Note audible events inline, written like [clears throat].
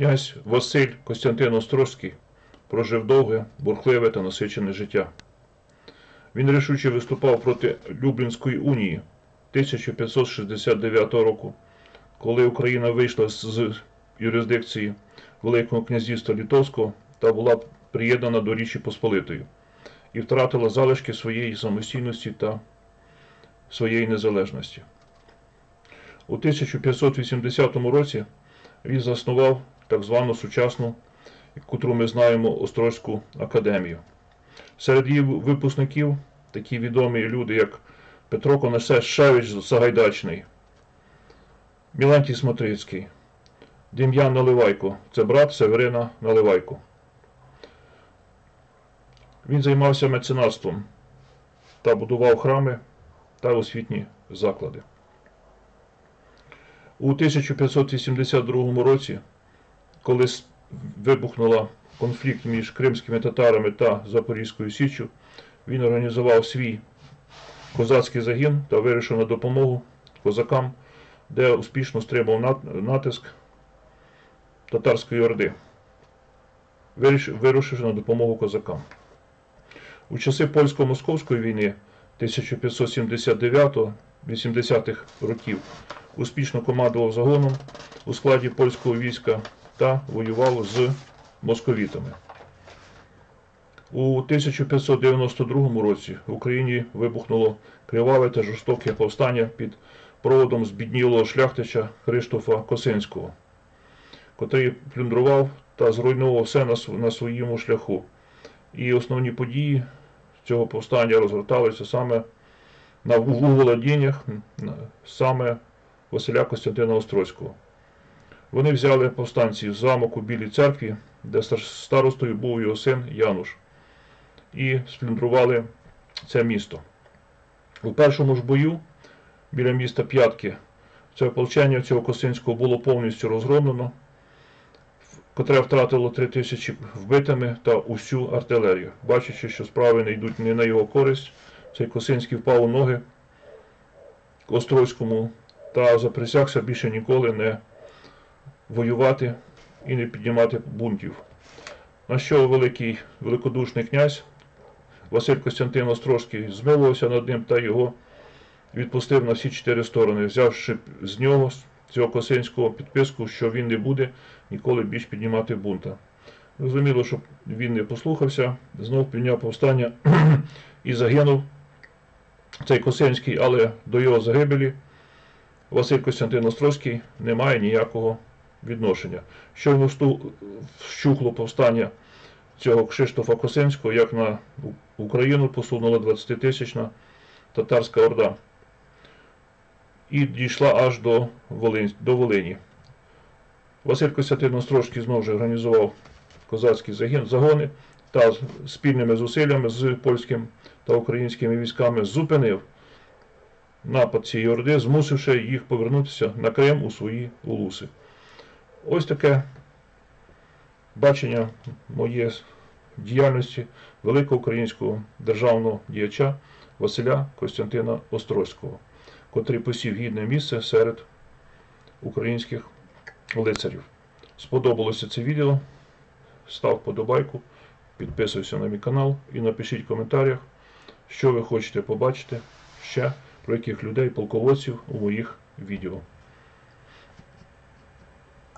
Князь Василь Костянтин Острозький прожив довге, бурхливе та насичене життя. Він рішуче виступав проти Люблінської унії 1569 року, коли Україна вийшла з юрисдикції Великого князівства Литовського та була приєднана до Річі Посполитої і втратила залишки своєї самостійності та своєї незалежності. У 1580 році він заснував так звану сучасну, котру ми знаємо, Острозьку академію. Серед її випускників такі відомі люди, як Петро Конашевич Сагайдачний, Мілантій Смотрицький, Дем'ян Наливайко, це брат Северина Наливайко. Він займався меценатством та будував храми та освітні заклади. У 1582 році, коли вибухнула конфлікт між кримськими татарами та Запорізькою Січчю, він організував свій козацький загін та вирішив на допомогу козакам, де успішно стримав натиск татарської орди, вирушивши на допомогу козакам. У часи польсько-московської війни 1579-80-х років успішно командував загоном у складі польського війська та воював з московітами. У 1592 році в Україні вибухнуло криваве та жорстоке повстання під проводом збіднілого шляхтича Хриштофа Косинського, котрий плюндрував та зруйнував все на своєму шляху. І основні події цього повстання розгорталися саме на володіннях саме Василя Костянтина Острозького. Вони взяли повстанці замок у Білій церкві, де старостою був його син Януш, і сплюндрували це місто. У першому ж бою біля міста П'ятки це ополчення цього Косинського було повністю розгромлено, котре втратило три тисячі вбитими та усю артилерію. Бачачи, що справи не йдуть не на його користь, цей Косинський впав у ноги Острозькому та заприсягся більше ніколи не воювати і не піднімати бунтів. На що великий великодушний князь Василь Костянтин Острозький змилувався над ним та його відпустив на всі чотири сторони, взявши з нього, з цього Косинського підписку, що він не буде ніколи більш піднімати бунта. Зрозуміло, що він не послухався, знов підняв повстання [clears throat] і загинув цей Косинський, але до його загибелі Василь Костянтин Острозький не має ніякого відношення. Щойно вщухло повстання цього Кшиштофа Косинського, як на Україну посунула 20-тисячна татарська орда. І дійшла аж до, Волинь, до Волині. Василь Костянтин Острозький знову ж організував козацький загін, загони та спільними зусиллями з польським та українськими військами зупинив напад цієї орди, змусивши їх повернутися на Крим у свої улуси. Ось таке бачення моє з діяльності великого українського державного діяча Василя Костянтина Острозького, котрий посів гідне місце серед українських лицарів. Сподобалося це відео. Став подобайку, підписуйся на мій канал і напишіть в коментарях, що ви хочете побачити ще про яких людей полководців у моїх відео.